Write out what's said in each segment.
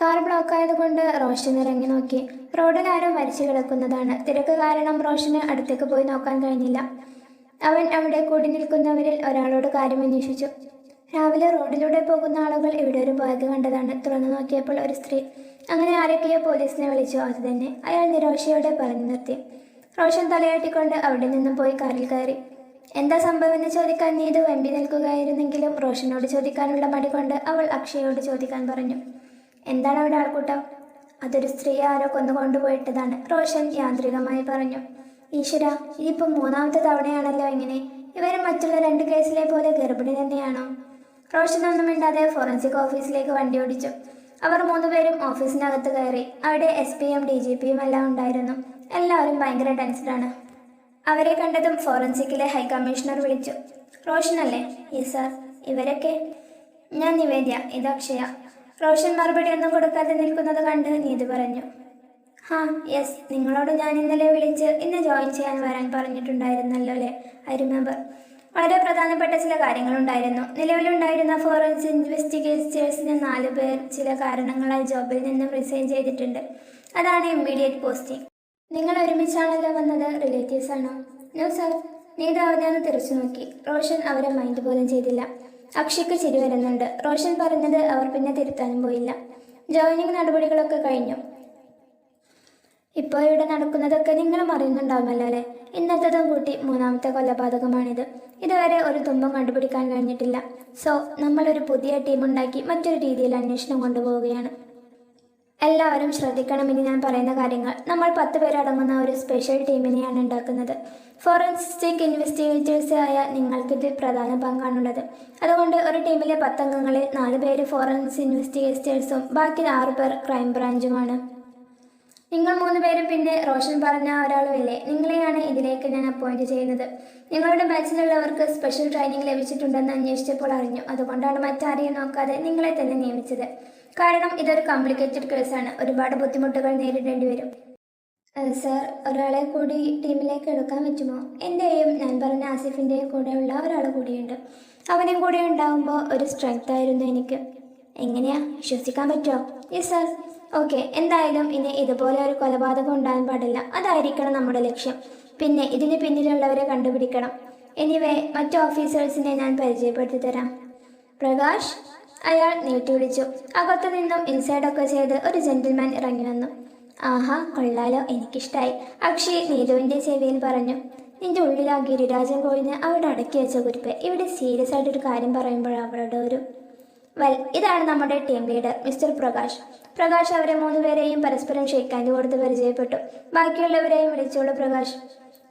Car block ആയതുകൊണ്ട് റോഷൻ ഇറങ്ങി നോക്കി. റോഡിൽ ആരോ മരിച്ചു കിടക്കുന്നതാണ്. തിരക്ക് കാരണം റോഷന് അടുത്തേക്ക് പോയി നോക്കാൻ കഴിഞ്ഞില്ല. അവൻ അവിടെ കൂടി നിൽക്കുന്നവരിൽ ഒരാളോട് കാര്യം അന്വേഷിച്ചു. രാവിലെ റോഡിലൂടെ പോകുന്ന ആളുകൾ ഇവിടെ ഒരു ബാഗ് കണ്ടതാണ്. തുറന്നു നോക്കിയപ്പോൾ ഒരു സ്ത്രീ. അങ്ങനെ ആരൊക്കെയോ പോലീസിനെ വിളിച്ചു. അത് തന്നെ അയാൾ നിരോഷയോടെ പറഞ്ഞു നിർത്തി. റോഷൻ തലയാട്ടിക്കൊണ്ട് അവിടെ നിന്നും പോയി കാറിൽ കയറി. എന്താ സംഭവം എന്ന് ചോദിക്കാൻ നീതു വെമ്പി നിൽക്കുകയായിരുന്നെങ്കിലും റോഷനോട് ചോദിക്കാനുള്ള മടി കൊണ്ട് അവൾ അക്ഷയോട് ചോദിക്കാൻ പറഞ്ഞു. എന്താണ് അവിടെ ആൾക്കൂട്ടം? അതൊരു സ്ത്രീ ആരോ കൊന്നുകൊണ്ടുപോയിട്ടതാണ് റോഷൻ യാന്ത്രികമായി പറഞ്ഞു. ഈശ്വര ഇതിപ്പോ മൂന്നാമത്തെ തവണയാണല്ലോ ഇങ്ങനെ. ഇവർ മറ്റുള്ള രണ്ട് കേസിലെ പോലെ ഗർഭിണി തന്നെയാണോ? റോഷൻ ഒന്നും മിണ്ടാതെ ഫോറൻസിക് ഓഫീസിലേക്ക് വണ്ടി ഓടിച്ചു. അവർ മൂന്നുപേരും ഓഫീസിനകത്ത് കയറി. അവിടെ എസ് എം ഡി ജി പിയും എല്ലാം ഉണ്ടായിരുന്നു. എല്ലാവരും ഭയങ്കര ടെൻസ്ഡാണ്. അവരെ കണ്ടതും ഫോറൻസിക്കിലെ ഹൈക്കമ്മീഷണർ വിളിച്ചു. റോഷൻ അല്ലേ യെസ് സാർ. ഇവരൊക്കെ? ഞാൻ നിവേദ്യ. ഇത് അക്ഷയ. റോഷൻ മറുപടി ഒന്നും കൊടുക്കാതെ നിൽക്കുന്നത് കണ്ട് നീതി പറഞ്ഞു. ഹാ യെസ് നിങ്ങളോട് ഞാൻ ഇന്നലെ വിളിച്ച് ഇന്ന് ജോയിൻ ചെയ്യാൻ വരാൻ പറഞ്ഞിട്ടുണ്ടായിരുന്നല്ലോ അല്ലേ? I remember. വളരെ പ്രധാനപ്പെട്ട ചില കാര്യങ്ങളുണ്ടായിരുന്നു. നിലവിലുണ്ടായിരുന്ന ഫോറൻസ് ഇൻവെസ്റ്റിഗേറ്റേഴ്സിന് നാല് പേർ ചില കാരണങ്ങളാൽ ജോബിൽ നിന്നും റിസൈൻ ചെയ്തിട്ടുണ്ട്. അതാണ് ഇമ്മീഡിയറ്റ് പോസ്റ്റിംഗ്. നിങ്ങൾ ഒരുമിച്ചാണല്ലോ വന്നത്? റിലേറ്റീവ്സ് ആണോ? No sir. നീത അവനെ തിരിച്ചു നോക്കി. റോഷൻ അവരെ മൈൻഡ് പോലും ചെയ്തില്ല. അക്ഷയ്ക്ക് ചിരി വരുന്നുണ്ട്. റോഷൻ പറഞ്ഞത് അവർ പിന്നെ തിരുത്താനും പോയില്ല. ജോയിനിങ് നടപടികളൊക്കെ കഴിഞ്ഞു. ഇപ്പോൾ ഇവിടെ നടക്കുന്നതൊക്കെ നിങ്ങളും അറിയുന്നുണ്ടാവുമല്ലോ അല്ലേ? ഇന്നത്തതും കൂട്ടി മൂന്നാമത്തെ കൊലപാതകമാണിത്. ഇതുവരെ ഒരു തുമ്പം കണ്ടുപിടിക്കാൻ കഴിഞ്ഞിട്ടില്ല. സോ നമ്മളൊരു പുതിയ ടീം ഉണ്ടാക്കി മറ്റൊരു രീതിയിൽ അന്വേഷണം കൊണ്ടുപോവുകയാണ്. എല്ലാവരും ശ്രദ്ധിക്കണം ഇനി ഞാൻ പറയുന്ന കാര്യങ്ങൾ. നമ്മൾ പത്ത് പേരടങ്ങുന്ന ഒരു സ്പെഷ്യൽ ടീമിനെയാണ് ഉണ്ടാക്കുന്നത്. ഫോറൻസിക് ഇൻവെസ്റ്റിഗേറ്റേഴ്സ് ആയ നിങ്ങൾക്കിതിൽ പ്രധാന പങ്കാണുള്ളത്. അതുകൊണ്ട് ഒരു ടീമിലെ പത്തംഗങ്ങളിൽ നാല് പേര് ഫോറൻസിക് ഇൻവെസ്റ്റിഗേറ്റേഴ്സും ബാക്കി ആറ് പേർ ക്രൈം ബ്രാഞ്ചുമാണ് നിങ്ങൾ മൂന്ന് പേരും പിന്നെ റോഷൻ പറഞ്ഞ ഒരാളുമില്ലേ? നിങ്ങളെയാണ് ഇതിലേക്ക് ഞാൻ അപ്പോയിന്റ് ചെയ്യുന്നത്. നിങ്ങളുടെ ബാച്ചിലുള്ളവർക്ക് സ്പെഷ്യൽ ട്രെയിനിങ് ലഭിച്ചിട്ടുണ്ടെന്ന് അന്വേഷിച്ചപ്പോൾ അറിഞ്ഞു. അതുകൊണ്ടാണ് മറ്റാരെയും നോക്കാതെ നിങ്ങളെ തന്നെ നിയമിച്ചത്. കാരണം ഇതൊരു കോംപ്ലിക്കേറ്റഡ് കേസാണ് ഒരുപാട് ബുദ്ധിമുട്ടുകൾ നേരിടേണ്ടി വരും. സർ ഒരാളെ കൂടി ടീമിലേക്ക് എടുക്കാൻ പറ്റുമോ? എന്റെയും ഞാൻ പറഞ്ഞ ആസിഫിന്റെയും കൂടെയുള്ള ഒരാൾ കൂടിയുണ്ട്. അവനും കൂടെ ഉണ്ടാകുമ്പോൾ ഒരു സ്ട്രെങ്ത് ആയിരുന്നു എനിക്ക്. എങ്ങനെയാ? വിശ്വസിക്കാൻ പറ്റുമോ? യെസ് സർ ഓക്കെ എന്തായാലും ഇനി ഇതുപോലെ ഒരു കൊലപാതകം ഉണ്ടാകാൻ പാടില്ല. അതായിരിക്കണം നമ്മുടെ ലക്ഷ്യം. പിന്നെ ഇതിന് പിന്നിലുള്ളവരെ കണ്ടുപിടിക്കണം. എനിവേ മറ്റു ഓഫീസേഴ്സിനെ ഞാൻ പരിചയപ്പെടുത്തി തരാം. പ്രകാശ്? അയാൾ നീട്ടി വിളിച്ചു. അകത്തു നിന്നും ഇൻസൈഡൊക്കെ ചെയ്ത് ഒരു ജെന്റിൽമാൻ ഇറങ്ങി വന്നു. ആഹാ കൊള്ളാലോ എനിക്കിഷ്ടായി. അക്ഷി നീതുവിന്റെ ചെവിയിൽ പറഞ്ഞു. നിന്റെ ഉള്ളിലാ ഗിരിരാജൻ കോഴിന് അവിടെ അടക്കി വെച്ച കുരിപ്പ്. ഇവിടെ സീരിയസ് ആയിട്ട് ഒരു കാര്യം പറയുമ്പോൾ അവളുടെ ഒരു വെൽ ഇതാണ് നമ്മുടെ team leader mister Prakash. Prakash അവരെ മൂന്നുപേരെയും പരസ്പരം ഷെയ്ക്കാന്റെ കൊടുത്ത് പരിചയപ്പെട്ടു. ബാക്കിയുള്ളവരെയും വിളിച്ചോളൂ പ്രകാശ്.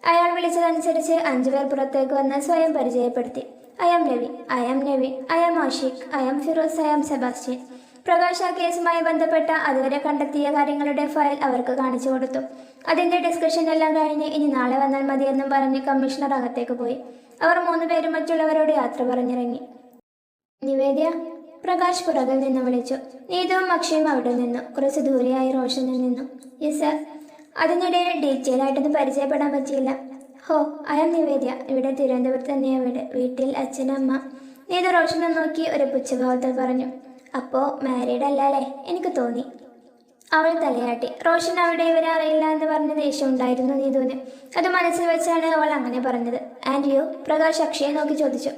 അയാൾ വിളിച്ചതനുസരിച്ച് അഞ്ചുപേർ പുറത്തേക്ക് വന്ന് സ്വയം പരിചയപ്പെടുത്തി. I Ravi I am Naveen I am Ashiq I am Firoz I am Sebastian. Prakash കേസുമായി ബന്ധപ്പെട്ട അതുവരെ കണ്ടെത്തിയ കാര്യങ്ങളുടെ ഫയൽ അവർക്ക് കാണിച്ചു കൊടുത്തു. അതിന്റെ ഡിസ്കഷൻ എല്ലാം കഴിഞ്ഞ് ഇനി നാളെ വന്നാൽ മതിയെന്നും പറഞ്ഞ് കമ്മീഷണർ അകത്തേക്ക് പോയി. അവർ മൂന്നുപേരും മറ്റുള്ളവരോട് യാത്ര പറഞ്ഞിറങ്ങി. നിവേദ്യ പ്രകാശ് പുറകിൽ നിന്ന് വിളിച്ചു. നീതുവും അക്ഷയും അവിടെ നിന്നു. കുറച്ച് ദൂരെയായി റോഷനിൽ നിന്നു. Yes sir. അതിനിടയിൽ ഡീറ്റെയിൽ ആയിട്ടൊന്നും പരിചയപ്പെടാൻ പറ്റിയില്ല. ഹോ ഐ നിവേദ്യ. ഇവിടെ തിരുവനന്തപുരത്ത് തന്നെയാണ് വീട്. വീട്ടിൽ അച്ഛനമ്മ നീതു റോഷനെ നോക്കി ഒരു പുച്ഛഭാവത്തിൽ പറഞ്ഞു അപ്പോൾ മാരീഡ് അല്ലേ എനിക്ക് തോന്നി. അവൾ തലയാട്ടി. റോഷൻ അവിടെ ഇവരെ അറിയില്ല എന്ന് പറഞ്ഞ ദേഷ്യം ഉണ്ടായിരുന്നു നീതുവിന്. അത് മനസ്സിൽ വെച്ചാണ് അവൾ അങ്ങനെ പറഞ്ഞത്. ആൻഡ് യു പ്രകാശ് അക്ഷയെ നോക്കി ചോദിച്ചു.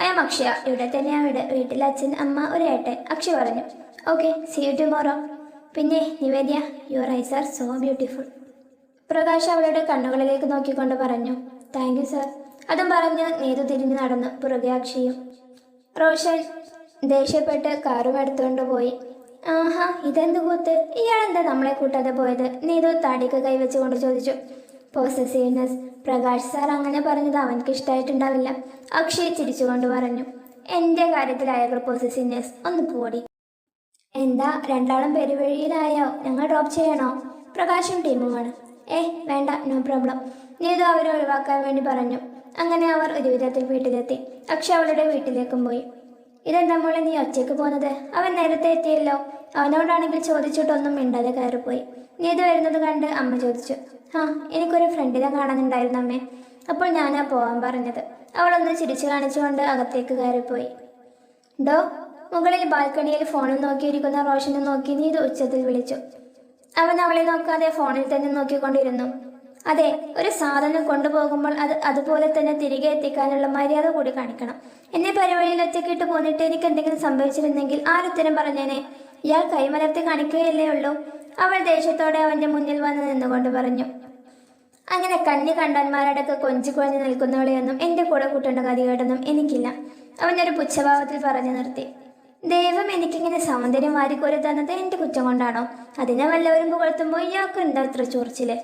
അയാം അക്ഷയ. ഇവിടെ തന്നെയാണ് വീട്. വീട്ടിൽ അച്ഛൻ അമ്മ ഒരു ഏട്ടൻ അക്ഷയ പറഞ്ഞു. ഓക്കെ സീ യു ടുമോറോ പിന്നെ Nivedya your eyes are so beautiful Prakash അവളുടെ കണ്ണുകളിലേക്ക് നോക്കിക്കൊണ്ട് പറഞ്ഞു താങ്ക് യു സർ. അതും പറഞ്ഞ് നീതു തിരിഞ്ഞു നടന്നു പുറകെ അക്ഷയും റോഷൻ ദേഷ്യപ്പെട്ട് കാറും എടുത്തുകൊണ്ട് പോയി. ആഹാ ഇതെന്ത് കൂത്ത്? ഇയാളെന്താ നമ്മളെ കൂട്ടാതെ പോയത്? നീതു താടിക്ക് കൈവച്ചുകൊണ്ട് ചോദിച്ചു. പോസസീവ്നെസ് പ്രകാശ് സാർ അങ്ങനെ പറഞ്ഞത് അവൻക്ക് ഇഷ്ടമായിട്ടുണ്ടാവില്ല അക്ഷയ് ചിരിച്ചുകൊണ്ട് പറഞ്ഞു. എന്റെ കാര്യത്തിലായ പോസസീവ്നെസ് ഒന്ന് പോടി. എന്താ? രണ്ടാളും പെരുവഴിയിലായോ? ഞങ്ങൾ ഡ്രോപ്പ് ചെയ്യണോ? പ്രകാശും ടീമുമാണ് ഏ വേണ്ട നോ പ്രോബ്ലം നീതു അവരെ ഒഴിവാക്കാൻ വേണ്ടി പറഞ്ഞു. അങ്ങനെ അവർ ഒരു വിധത്തിൽ വീട്ടിലെത്തി. അക്ഷ അവളുടെ വീട്ടിലേക്കും പോയി. ഇതെന്താ മോളെ നീ ഒറ്റയ്ക്ക് പോകുന്നത്? അവൻ നേരത്തെ എത്തിയല്ലോ. അവനോടാണെങ്കിൽ ചോദിച്ചിട്ടൊന്നും മിണ്ടാതെ കയറിപ്പോയി. നീതു വരുന്നത് കണ്ട് അമ്മ ചോദിച്ചു ആ എനിക്കൊരു ഫ്രണ്ടിനെ കാണാനുണ്ടായിരുന്നു അമ്മേ. അപ്പോൾ ഞാനാ പോവാൻ പറഞ്ഞത്. അവളൊന്ന് ചിരിച്ചു കാണിച്ചുകൊണ്ട് അകത്തേക്ക് കയറിപ്പോയി. ഡോ മുകളിൽ ബാൽക്കണിയിൽ ഫോണിൽ നോക്കിയിരിക്കുന്ന റോഷനെ നോക്കി നീതു ഉച്ചത്തിൽ വിളിച്ചു. അവൻ അവളെ നോക്കാതെ ഫോണിൽ തന്നെ നോക്കിക്കൊണ്ടിരുന്നു. അതെ ഒരു സാധനം കൊണ്ടുപോകുമ്പോൾ അത് അതുപോലെ തന്നെ തിരികെ എത്തിക്കാനുള്ള മര്യാദ കൂടി കാണിക്കണം. എന്നെ പരിപാടിയിൽ ഒറ്റക്കിട്ട് പോന്നിട്ട് എനിക്ക് എന്തെങ്കിലും സംഭവിച്ചിരുന്നെങ്കിൽ ആരുത്തരം പറഞ്ഞേനെ? ഇയാൾ കൈമലർത്തി കാണിക്കുകയല്ലേ ഉള്ളൂ. അവൾ ദേഷ്യത്തോടെ അവന്റെ മുന്നിൽ വന്ന് നിന്നുകൊണ്ട് പറഞ്ഞു അങ്ങനെ കണ്ണി കണ്ടന്മാരടക്ക് കൊഞ്ചി കുഴഞ്ഞു നിൽക്കുന്നവളെയൊന്നും എന്റെ കൂടെ കൂട്ടേണ്ട ഗതികേടൊന്നും എനിക്കില്ല അവനൊരു പുച്ഛഭാവത്തിൽ പറഞ്ഞു നിർത്തി. ദൈവം എനിക്കിങ്ങനെ സൗന്ദര്യം വാരിക്കോരി തന്നത് എന്റെ കുറ്റം കൊണ്ടാണോ? അതിനെ വല്ലവരും പുകഴ്ത്തുമ്പോൾ ഇയാൾക്ക് എന്താ ഇത്ര ചൊറിച്ചിൽ?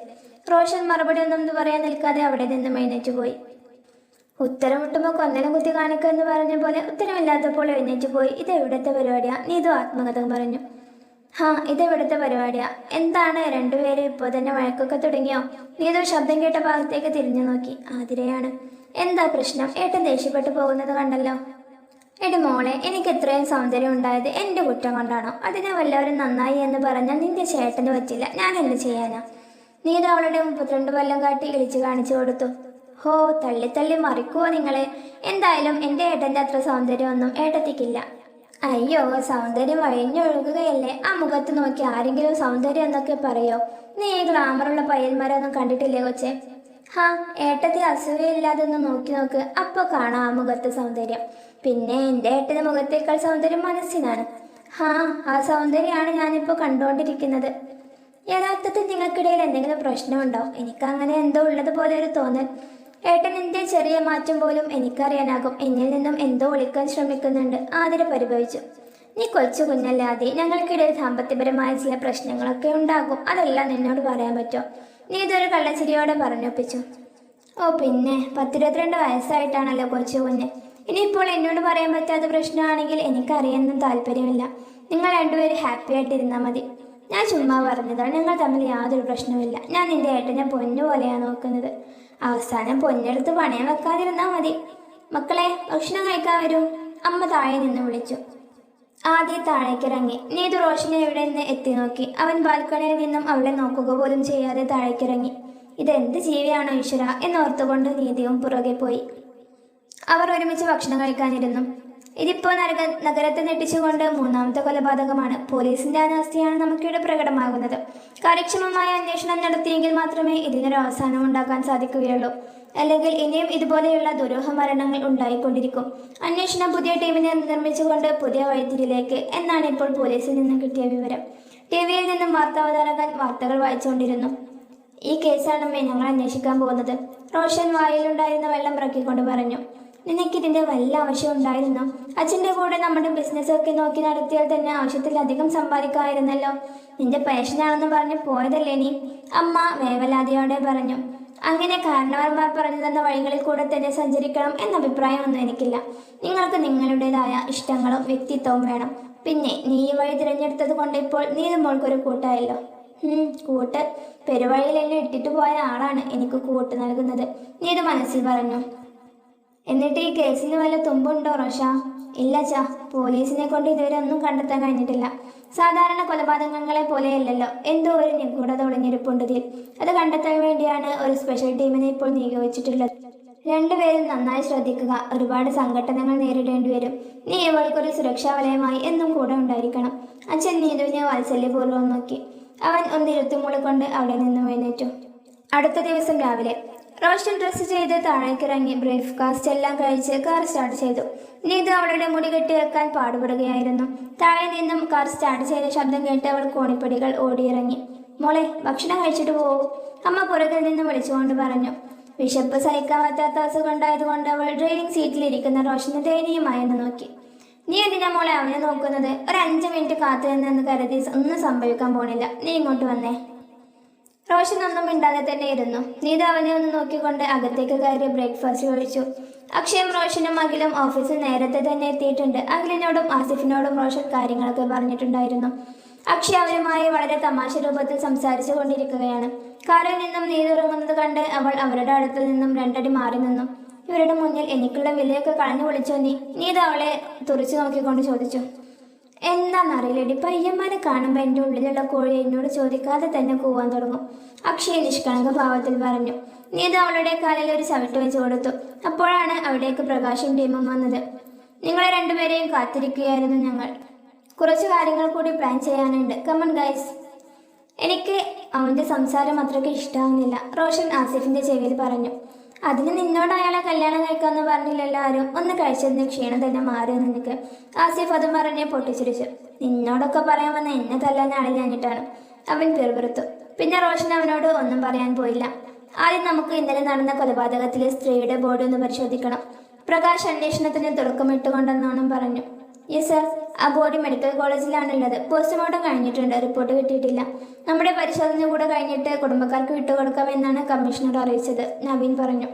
റോഷൻ മറുപടി ഒന്നും പറയാൻ നിൽക്കാതെ അവിടെ നിന്ന് എഴുന്നേറ്റ് പോയി. ഉത്തരം മുട്ടുമ്പോൾ കൊന്നലും കുത്തി കാണിക്കുക എന്ന് പറഞ്ഞ പോലെ ഉത്തരമില്ലാത്തപ്പോൾ എഴുന്നേറ്റ് പോയി. ഇത് എവിടത്തെ പരിപാടിയാ? നീ ഇതോ ആത്മകഥം പറഞ്ഞു. ഹാ ഇത് എവിടത്തെ പരിപാടിയാ? എന്താണ്? രണ്ടുപേരും ഇപ്പോൾ തന്നെ വഴക്കൊക്കെ തുടങ്ങിയോ? നീതോ ശബ്ദം കേട്ട ഭാഗത്തേക്ക് തിരിഞ്ഞു നോക്കി. ആതിരയാണ്. എന്താ പ്രശ്നം? ഏട്ടൻ ദേഷ്യപ്പെട്ടു പോകുന്നത് കണ്ടല്ലോ. എടി മോളെ എനിക്ക് ഇത്രയും സൗന്ദര്യം ഉണ്ടായത് എന്റെ കുറ്റം കൊണ്ടാണോ? അതിനെ വല്ലവരും നന്നായി എന്ന് പറഞ്ഞാൽ നിന്റെ ചേട്ടന് പറ്റില്ല. ഞാൻ എന്ത് ചെയ്യാനാ? നീത് അവളുടെ മുപ്പത്തിരണ്ട് കൊല്ലം കാട്ടി ഇളിച്ചു കാണിച്ചു കൊടുത്തു. ഹോ തള്ളി തള്ളി മറിക്കുവോ നിങ്ങളെ? എന്തായാലും എന്റെ ഏട്ടന്റെ അത്ര സൗന്ദര്യമൊന്നും ഏട്ടത്തിക്കില്ല. അയ്യോ സൗന്ദര്യം വഴിഞ്ഞൊഴുകുകയല്ലേ ആ മുഖത്ത് നോക്കി ആരെങ്കിലും സൗന്ദര്യം എന്നൊക്കെ പറയോ? നീ ഈ ഗ്ലാമറുള്ള പയ്യന്മാരൊന്നും കണ്ടിട്ടില്ലേ കൊച്ചെ? ഹാ ഏട്ടത്തി അസൂയയില്ലാതെ ഒന്ന് നോക്കി നോക്ക്. അപ്പൊ കാണാം ആ മുഖത്തെ സൗന്ദര്യം. പിന്നെ എന്റെ ഏട്ടന്റെ മുഖത്തേക്കാൾ സൗന്ദര്യം മനസ്സിനാണ്. ഹാ ആ സൗന്ദര്യമാണ് ഞാനിപ്പോ കണ്ടുകൊണ്ടിരിക്കുന്നത് യഥാർത്ഥത്തിൽ നിങ്ങൾക്കിടയിൽ എന്തെങ്കിലും പ്രശ്നമുണ്ടോ? എനിക്ക് അങ്ങനെ എന്തോ ഉള്ളതുപോലെ ഒരു തോന്നൽ. ഏട്ടൻ എന്റെ ചെറിയ മാറ്റം പോലും എനിക്കറിയാനാകും. എന്നിൽ നിന്നും എന്തോ ഒളിക്കാൻ ശ്രമിക്കുന്നുണ്ട്. ആതിര പരിഭവിച്ചു. നീ കൊച്ചു കുഞ്ഞല്ലാതെ ഞങ്ങൾക്കിടയിൽ ദാമ്പത്യപരമായ ചില പ്രശ്നങ്ങളൊക്കെ ഉണ്ടാകും. അതെല്ലാം നിന്നോട് പറയാൻ പറ്റുമോ? നീ ഇതൊരു കള്ളച്ചിരിയോടെ പറഞ്ഞൊപ്പിച്ചു ഓ പിന്നെ. പത്തിരുപത്തിരണ്ട് വയസ്സായിട്ടാണല്ലോ കൊച്ചു കുഞ്ഞ്. ഇനിയിപ്പോൾ എന്നോട് പറയാൻ പറ്റാത്ത പ്രശ്നമാണെങ്കിൽ എനിക്കറിയാനൊന്നും താല്പര്യമില്ല. നിങ്ങൾ രണ്ടുപേരും ഹാപ്പി ആയിട്ടിരുന്നാൽ മതി. ഞാൻ ചുമ്മാ പറഞ്ഞതാണ് നിങ്ങൾ തമ്മിൽ യാതൊരു പ്രശ്നവുമില്ല. ഞാൻ നിന്റെ ഏട്ടനെ പൊന്നു പോലെയാണ് നോക്കുന്നത്. അവസാനം പൊന്നെടുത്ത് പണയം വെക്കാതിരുന്നാൽ മതി. മക്കളെ ഭക്ഷണം കഴിക്കാൻ വരൂ. അമ്മ താഴെ നിന്ന് വിളിച്ചു. ആദ്യം താഴേക്കിറങ്ങി നീതു റോഷനെ എവിടെ നിന്ന് എത്തി നോക്കി. അവൻ ബാൽക്കണിയിൽ നിന്നും അവളെ നോക്കുക പോലും ചെയ്യാതെ താഴേക്കിറങ്ങി ഇതെന്ത് ജീവിയാണോ ഈശ്വര? എന്നോർത്തുകൊണ്ട് നീതിയും പുറകെ പോയി. അവർ ഒരുമിച്ച് ഭക്ഷണം കഴിക്കാനിരുന്നു. ഇതിപ്പോ നരക നഗരത്തെ നെട്ടിച്ചുകൊണ്ട് മൂന്നാമത്തെ കൊലപാതകമാണ്. പോലീസിന്റെ അനാസ്ഥയാണ് നമുക്കിവിടെ പ്രകടമാകുന്നത്. കാര്യക്ഷമമായ അന്വേഷണം നടത്തിയെങ്കിൽ മാത്രമേ ഇതിനൊരു അവസാനം ഉണ്ടാക്കാൻ സാധിക്കുകയുള്ളൂ. അല്ലെങ്കിൽ ഇനിയും ഇതുപോലെയുള്ള ദുരൂഹ മരണങ്ങൾ ഉണ്ടായിക്കൊണ്ടിരിക്കും. അന്വേഷണം പുതിയ ടീമിനെ നിർമ്മിച്ചുകൊണ്ട് പുതിയ വഴിത്തിരിയിലേക്ക് എന്നാണ് ഇപ്പോൾ പോലീസിൽ നിന്ന് കിട്ടിയ വിവരം. ടി വിയിൽ നിന്നും വാർത്താവതാരകൻ വാർത്തകൾ വായിച്ചുകൊണ്ടിരുന്നു. ഈ കേസാണ് ഞങ്ങൾ അന്വേഷിക്കാൻ പോകുന്നത്. റോഷൻ വായിലുണ്ടായിരുന്ന വെള്ളം ഇറക്കിക്കൊണ്ട് പറഞ്ഞു. നിനക്കിതിന്റെ വല്ല ആവശ്യം ഉണ്ടായിരുന്നു? അച്ഛന്റെ കൂടെ നമ്മുടെ ബിസിനസ് ഒക്കെ നോക്കി നടത്തിയാൽ തന്നെ ആവശ്യത്തിലധികം സമ്പാദിക്കാമായിരുന്നല്ലോ. നിന്റെ പാഷനാണെന്ന് പറഞ്ഞ് പോയതല്ലേ നീ? അമ്മ വേവലാതിയോടെ പറഞ്ഞു. അങ്ങനെ കാരണവന്മാർ പറഞ്ഞു തന്ന വഴികളിൽ കൂടെ തന്നെ സഞ്ചരിക്കണം എന്ന അഭിപ്രായമൊന്നും എനിക്കില്ല. നിങ്ങൾക്ക് നിങ്ങളുടേതായ ഇഷ്ടങ്ങളും വ്യക്തിത്വവും വേണം. പിന്നെ നീ ഈ വഴി തിരഞ്ഞെടുത്തത് കൊണ്ട് ഇപ്പോൾ നീ മോൾക്കൊരു കൂട്ടായല്ലോ. കൂട്ട്. പെരുവഴിയിൽ എന്നെ ഇട്ടിട്ട് പോയ ആളാണ് എനിക്ക് കൂട്ട് നൽകുന്നത്. നീ ഇത് മനസ്സിൽ പറഞ്ഞു. എന്നിട്ട് ഈ കേസിന് വല്ല തുമ്പുണ്ടോ റോഷ? ഇല്ല ചാ പോലീസിനെ കൊണ്ട് ഇതുവരെ ഒന്നും കണ്ടെത്താൻ കഴിഞ്ഞിട്ടില്ല. സാധാരണ കൊലപാതകങ്ങളെ പോലെയല്ലല്ലോ. എന്തോ ഒരു നിഗൂഢത ഒളിഞ്ഞിരിപ്പുണ്ടതിൽ അത് കണ്ടെത്താൻ വേണ്ടിയാണ് ഒരു സ്പെഷ്യൽ ടീമിനെ ഇപ്പോൾ നിയോഗിച്ചിട്ടുള്ളത്. രണ്ടുപേരും നന്നായി ശ്രദ്ധിക്കുക. ഒരുപാട് സംഘടനകൾ നേരിടേണ്ടി വരും. നീ ഇവൾക്കൊരു സുരക്ഷാ വലയമായി എന്നും കൂടെ ഉണ്ടായിരിക്കണം. അച്ഛൻ നീതുവിനെ വാത്സല്യപൂർവം നോക്കി. അവൻ ഒന്നിരുത്തുമുള്ളിക്കൊണ്ട് അവിടെ നിന്നും എഴുന്നേറ്റു. അടുത്ത ദിവസം രാവിലെ റോഷൻ ഡ്രസ്സ് ചെയ്ത് താഴേക്കിറങ്ങി ബ്രേക്ക്ഫാസ്റ്റ് എല്ലാം കഴിച്ച് കാർ സ്റ്റാർട്ട് ചെയ്തു. നീതു അവളുടെ മുടി കെട്ടി വെക്കാൻ പാടുപെടുകയായിരുന്നു. താഴെ നിന്നും കാർ സ്റ്റാർട്ട് ചെയ്ത ശബ്ദം കേട്ട് അവൾ കോണിപ്പടികൾ ഓടിയിറങ്ങി. മോളെ ഭക്ഷണം കഴിച്ചിട്ട് പോകൂ അമ്മ പുറകിൽ നിന്ന് വിളിച്ചുകൊണ്ട് പറഞ്ഞു. വിശപ്പ് സഹിക്കാൻ പറ്റാത്ത അസുഖമുണ്ടായതുകൊണ്ട് അവൾ ഡ്രൈവിംഗ് സീറ്റിലിരിക്കുന്ന ദയനീയമായി ദയനീയമായെന്ന് നോക്കി. നീ എന്തിനാ മോളെ അവനെ നോക്കുന്നത്? ഒരു അഞ്ച് മിനിറ്റ് കാത്തു നിന്നെന്ന് കരുതി ഒന്നും സംഭവിക്കാൻ പോണില്ല. നീ ഇങ്ങോട്ട് വന്നേ. റോഷൻ ഒന്നും മിണ്ടാതെ തന്നെ ഇരുന്നു. നീത അവനെ ഒന്ന് നോക്കിക്കൊണ്ട് അകത്തേക്ക് കയറി ബ്രേക്ക്ഫാസ്റ്റ് കഴിച്ചു. അക്ഷയം റോഷനും അഖിലും ഓഫീസിൽ നേരത്തെ തന്നെ എത്തിയിട്ടുണ്ട്. അഖിലിനോടും ആസിഫിനോടും റോഷൻ കാര്യങ്ങളൊക്കെ പറഞ്ഞിട്ടുണ്ടായിരുന്നു. അക്ഷയ അവരുമായി വളരെ തമാശ രൂപത്തിൽ സംസാരിച്ചു കൊണ്ടിരിക്കുകയാണ്. കാറിൽ നിന്നും നീതിറങ്ങുന്നത് കണ്ട് അവൾ അവരുടെ അടുത്തിൽ നിന്നും രണ്ടടി മാറി നിന്നു. ഇവരുടെ മുന്നിൽ എനിക്കുള്ള വിലയൊക്കെ കളഞ്ഞു വിളിച്ചോ നീ? നീത് അവളെ തുറച്ചു നോക്കിക്കൊണ്ട് ചോദിച്ചു. എന്താണെന്നറിയില്ലടി പയ്യന്മാരെ കാണുമ്പോൾ എന്റെ ഉള്ളിലുള്ള കോഴി എന്നോട് ചോദിക്കാതെ തന്നെ കൂവാൻ തുടങ്ങും. അക്ഷയ നിഷ്കളങ്ക ഭാവത്തിൽ പറഞ്ഞു. നീത് അവളുടെ കാലിൽ ഒരു ചവിട്ട് വെച്ച് കൊടുത്തു. അപ്പോഴാണ് അവിടേക്ക് പ്രകാശം ടീമും വന്നത്. നിങ്ങളെ രണ്ടുപേരെയും കാത്തിരിക്കുകയായിരുന്നു ഞങ്ങൾ. കുറച്ച് കാര്യങ്ങൾ കൂടി പ്ലാൻ ചെയ്യാനുണ്ട്. കമൺ ഗൈസ് എനിക്ക് അവന്റെ സംസാരം അത്രയ്ക്ക് ഇഷ്ടാവുന്നില്ല. റോഷൻ ആസിഫിന്റെ ചെവിയിൽ പറഞ്ഞു. അതിന് നിന്നോട് അയാളെ കല്യാണം കഴിക്കാമെന്ന് പറഞ്ഞില്ലല്ലോ ആരും. ഒന്ന് കഴിച്ചതിന് ക്ഷീണം തന്നെ മാറി നിനക്ക്? ആസിഫ് അതും പറഞ്ഞ് പൊട്ടിച്ചിരിച്ചു. നിന്നോടൊക്കെ പറയാൻ വന്ന എന്നെ തല്ലാൻ ആളില്ലാഞ്ഞിട്ടാണ് അവൻ പിറുപിറുത്തു. പിന്നെ റോഷൻ അവനോട് ഒന്നും പറയാൻ പോയില്ല. ആദ്യം നമുക്ക് ഇന്നലെ നടന്ന കൊലപാതകത്തിലെ സ്ത്രീയുടെ ബോഡി ഒന്ന് പരിശോധിക്കണം. പ്രകാശ് അന്വേഷണത്തിന് തുടക്കമിട്ടുകൊണ്ടെന്നോണം പറഞ്ഞു. യെസ് സർ ആ ബോഡി മെഡിക്കൽ കോളേജിലാണ് ഉള്ളത് പോസ്റ്റ്മോർട്ടം കഴിഞ്ഞിട്ടുണ്ട്. റിപ്പോർട്ട് കിട്ടിയിട്ടില്ല. നമ്മുടെ പരിശോധന കൂടെ കഴിഞ്ഞിട്ട് കുടുംബക്കാർക്ക് വിട്ടുകൊടുക്കാമെന്നാണ് കമ്മീഷണർ അറിയിച്ചത്. നവീൻ പറഞ്ഞു.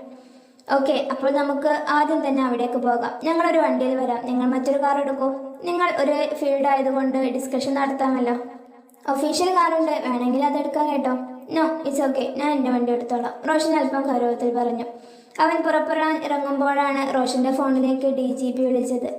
ഓക്കെ അപ്പോൾ നമുക്ക് ആദ്യം തന്നെ അവിടേക്ക് പോകാം. ഞങ്ങളൊരു വണ്ടിയിൽ വരാം. നിങ്ങൾ മറ്റൊരു കാർ എടുക്കൂ. നിങ്ങൾ ഒരു ഫീൽഡ് ആയതുകൊണ്ട് ഡിസ്കഷൻ നടത്താമല്ലോ. ഒഫീഷ്യൽ കാറുണ്ട് വേണമെങ്കിൽ അതെടുക്കാം കേട്ടോ. നോ ഇറ്റ്സ് ഓക്കെ ഞാൻ എന്റെ വണ്ടി എടുത്തോളാം. റോഷൻ അല്പം ഗൗരവത്തിൽ പറഞ്ഞു. അവൻ പുറപ്പെടാൻ ഇറങ്ങുമ്പോഴാണ് റോഷന്റെ ഫോണിലേക്ക് ഡി ജി പി വിളിച്ചത്.